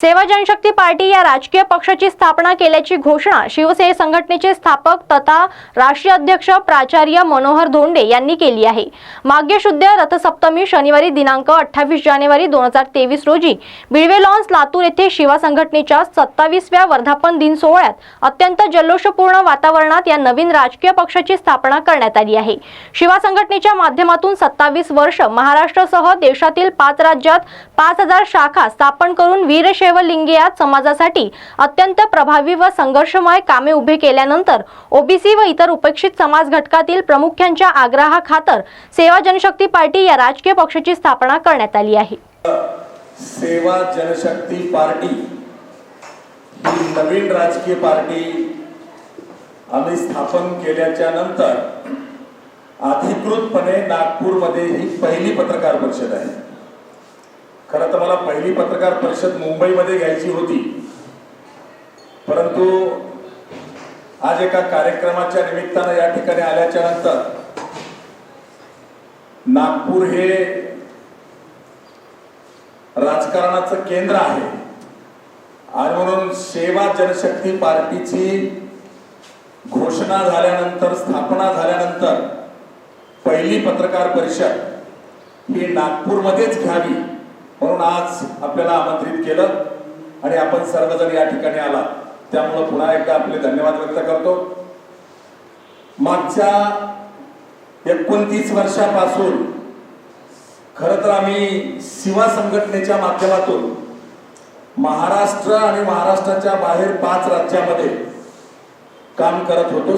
सेवा जनशक्ती पार्टी या राजकीय पक्षाची स्थापना केल्याची घोषणा शिवसेना संघटनेचे स्थापक तथा राष्ट्रीय अध्यक्ष प्राचार्य मनोहर धोंडे यांनी केली आहे. माघ्य शुद्ध रथसप्तमी शनिवारी दिनांक अठ्ठावीस जानेवारी दोन हजार तेवीस रोजी बिळवे लॉन्स लातूर येथे शिवा संघटनेच्या सत्तावीसव्या वर्धापन दिन सोहळ्यात अत्यंत जल्लोषपूर्ण वातावरणात या नवीन राजकीय पक्षाची स्थापना करण्यात आली आहे. शिवा संघटनेच्या माध्यमातून सत्तावीस वर्ष महाराष्ट्रासह देशातील पाच राज्यात पाच हजार शाखा स्थापन करून वीरशैव लिंगियात समाजासाठी अत्यंत प्रभावी व संघर्षमय कामे उभे केल्यानंतर ओबीसी व इतर उपेक्षित समाज घटकातील प्रमुखांच्या आग्रहाखातर सेवा जनशक्ती पार्टी या राजकीय पक्षाची स्थापना करण्यात आली आहे. सेवा जनशक्ती पार्टी ही नवीन राजकीय पार्टी आम्ही स्थापन केल्याच्यानंतर अधिकृतपणे नागपूरमध्ये ही पहिली पत्रकार परिषद आहे. खरं तर मला पहिली पत्रकार परिषद मुंबईमध्ये घ्यायची होती. परंतु आज एका कार्यक्रमाच्या निमित्तानं या ठिकाणी आल्याच्यानंतर नागपूर हे राजकारणाचं केंद्र आहे. आणि म्हणून सेवा जनशक्ती पार्टीची घोषणा झाल्यानंतर स्थापना झाल्यानंतर पहिली पत्रकार परिषद ही नागपूरमध्येच घ्यावी. म्हणून आज आपल्याला आमंत्रित केलं आणि आपण सर्वजण या ठिकाणी आला त्यामुळं पुन्हा एकदा आपले धन्यवाद व्यक्त करतो. मागच्या एकोणतीस वर्षापासून खर तर आम्ही शिवा संघटनेच्या माध्यमातून महाराष्ट्र आणि महाराष्ट्राच्या बाहेर पाच राज्यामध्ये काम करत होतो.